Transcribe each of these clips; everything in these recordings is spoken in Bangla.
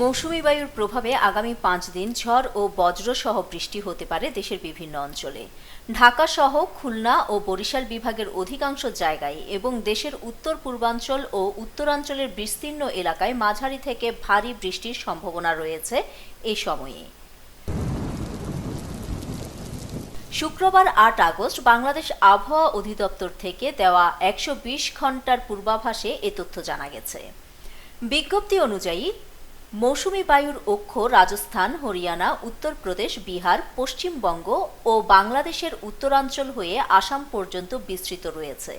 মৌসুমী বায়ুর প্রভাবে আগামী পাঁচ দিন ঝড় ও বজ্রসহ বৃষ্টি হতে পারে দেশের বিভিন্ন অঞ্চলে। ঢাকা সহ খুলনা ও বরিশাল বিভাগের অধিকাংশ জায়গায় এবং দেশের উত্তর পূর্বাঞ্চল ও উত্তরাঞ্চলের বিস্তীর্ণ এলাকায় মাঝারি থেকে ভারী বৃষ্টির সম্ভাবনা রয়েছে এই সময়ে। শুক্রবার আট আগস্ট বাংলাদেশ আবহাওয়া অধিদপ্তর থেকে দেওয়া একশো বিশ ঘণ্টার পূর্বাভাসে এ তথ্য জানা গেছে। বিজ্ঞপ্তি অনুযায়ী মৌসুমী বায়ুর অক্ষ রাজস্থান, হরিয়ানা, উত্তরপ্রদেশ, বিহার, পশ্চিমবঙ্গ ও বাংলাদেশের উত্তরাঞ্চল হয়ে আসাম পর্যন্ত বিস্তৃত রয়েছে।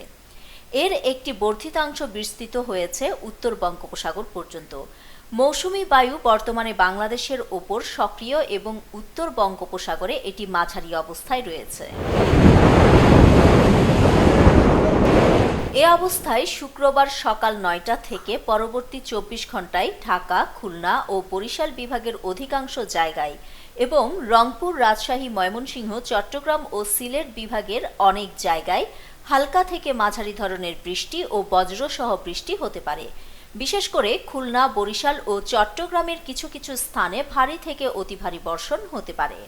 এর একটি বর্ধিতাংশ বিস্তৃত হয়েছে উত্তর বঙ্গোপসাগর পর্যন্ত। মৌসুমী বায়ু বর্তমানে বাংলাদেশের ওপর সক্রিয় এবং উত্তর বঙ্গোপসাগরে এটি মাঝারি অবস্থায় রয়েছে। এ অবস্থায় শুক্রবার সকাল নয়টা থেকে পরবর্তী চব্বিশ ঘন্টায় ঢাকা, খুলনা ও বরিশাল বিভাগের অধিকাংশ জায়গায় এবং রংপুর, রাজশাহী, ময়মনসিংহ, চট্টগ্রাম ও সিলেট বিভাগের অনেক জায়গায় হালকা থেকে মাঝারি ধরনের বৃষ্টি ও বজ্রসহ বৃষ্টি হতে পারে। বিশেষ করে খুলনা, বরিশাল ও চট্টগ্রামের কিছু কিছু স্থানে ভারী থেকে অতি ভারী বর্ষণ হতে পারে।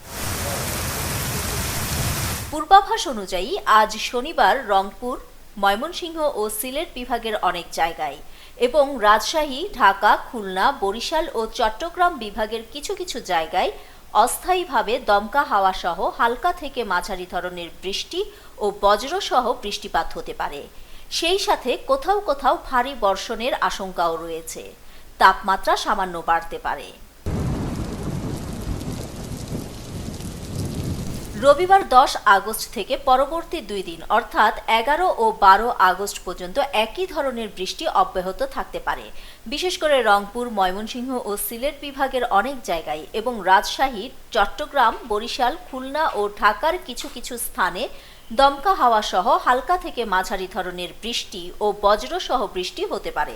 পূর্বাভাস অনুযায়ী আজ শনিবার রংপুর ময়মনসিংহ ও সিলেট বিভাগের অনেক জায়গায়। এবং রাজশাহী, ঢাকা, খুলনা, বরিশাল ও চট্টগ্রাম বিভাগের কিছু কিছু জায়গায় অস্থায়ীভাবে দমকা হাওয়া সহ হালকা থেকে মাঝারি ধরনের বৃষ্টি ও বজ্রসহ বৃষ্টিপাত হতে পারে। সেই সাথে কোথাও কোথাও ভারী বর্ষণের আশঙ্কাও রয়েছে। তাপমাত্রা সামান্য বাড়তে পারে। রবিবার দশ আগস্ট থেকে পরবর্তী দুই দিন, অর্থাৎ এগারো ও বারো আগস্ট পর্যন্ত একই ধরনের বৃষ্টি অব্যাহত থাকতে পারে। বিশেষ করে রংপুর, ময়মনসিংহ ও সিলেট বিভাগের অনেক জায়গায় এবং রাজশাহী, চট্টগ্রাম, বরিশাল, খুলনা ও ঢাকার কিছু কিছু স্থানে দমকা হাওয়া সহ হালকা থেকে মাঝারি ধরনের বৃষ্টি ও বজ্রসহ বৃষ্টি হতে পারে।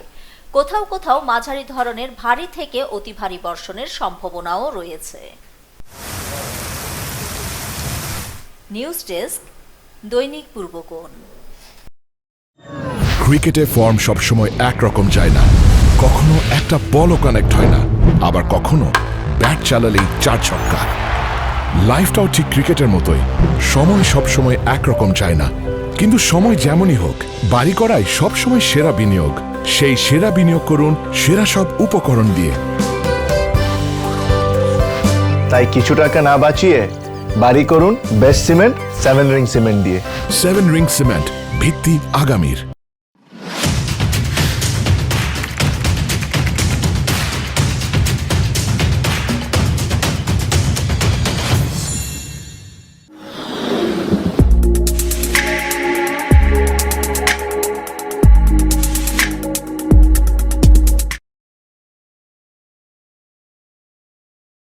কোথাও কোথাও মাঝারি ধরনের ভারী থেকে অতি ভারী বর্ষণের সম্ভাবনাও রয়েছে। নিউজ ডেস্ক দৈনিক পূর্বকোণ। ক্রিকেটে ফর্ম সবসময় একরকম যায় না। কখনো একটা বলও কানেক্ট হয় না। আবার কখনো ব্যাট চালালেই চার ছক্কা। লাইফটাও ঠিক ক্রিকেটের মতোই সময় সবসময় একরকম যায় না। কিন্তু সময় যেমনই হোক বাড়ি করাই সবসময় সেরা বিনিয়োগ। সেই সেরা বিনিয়োগ করুন সেরা সব উপকরণ দিয়ে। তাই কিছু টাকা না বাঁচিয়ে বাড়ি করুন best cement seven ring cement দিয়ে। সেভেন রিং সিমেন্ট ভিত্তি আগামীর।